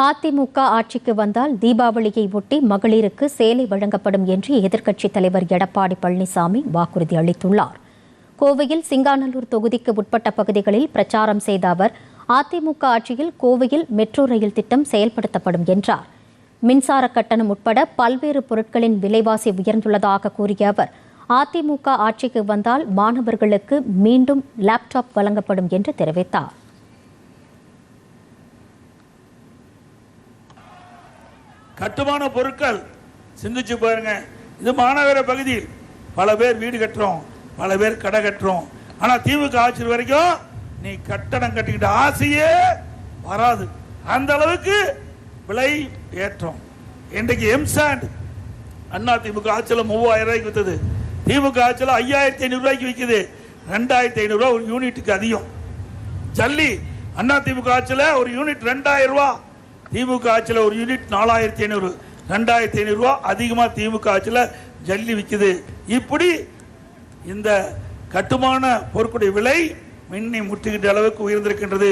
அதிமுக ஆட்சிக்கு வந்தால் தீபாவளியை ஒட்டி மகளிருக்கு சேலை வழங்கப்படும் என்று எதிர்க்கட்சித் தலைவர் எடப்பாடி பழனிசாமி வாக்குறுதி அளித்துள்ளார். கோவையில் சிங்காநல்லூர் தொகுதிக்கு உட்பட்ட பகுதிகளில் பிரச்சாரம் செய்த அவர் அதிமுக ஆட்சியில் கோவையில் மெட்ரோ ரயில் திட்டம் செயல்படுத்தப்படும் என்றார். மின்சார கட்டணம் உட்பட பல்வேறு பொருட்களின் விலைவாசி உயர்ந்துள்ளதாக கூறிய அவர் அதிமுக ஆட்சிக்கு வந்தால் மாணவர்களுக்கு மீண்டும் லேப்டாப் வழங்கப்படும் என்று தெரிவித்தார். கட்டுமான பொருட்கள். சிந்திச்சு பாருங்க. இது மாநகர பகுதியில் பல பேர் வீடு கட்டுறோம் பல பேர் கடை கட்டுறோம். ஆனா திமுக ஆட்சி வரைக்கும் நீ கட்டடம் கட்டிக்கிட்ட ஆசையே வராது. அந்த அளவுக்கு விலை ஏற்றம். இன்றைக்கு எம்சாண்ட் அண்ணா திமுக ஆட்சியில் மூவாயிரம் ரூபாய்க்கு வித்தது. திமுக ஆட்சியில் ஐயாயிரத்தி ஐநூறு ரூபாய்க்கு விற்குது ரெண்டாயிரத்தி ஐநூறுரூவா ஒரு யூனிட்டுக்கு அதிகம். ஜல்லி அண்ணா திமுக ஆட்சியில் ஒரு யூனிட் ரெண்டாயிரம் ரூபா. திமுக ஆட்சியில் ஒரு யூனிட் நாலாயிரத்தி ஐநூறு ரெண்டாயிரத்தி ஐநூறு அதிகமாக திமுக ஆட்சியில் ஜல்லி விற்குது இப்படி இந்த கட்டுமான பொருட்களுடைய விலை மின்னி முற்றுகின்ற அளவுக்கு உயர்ந்திருக்கின்றது.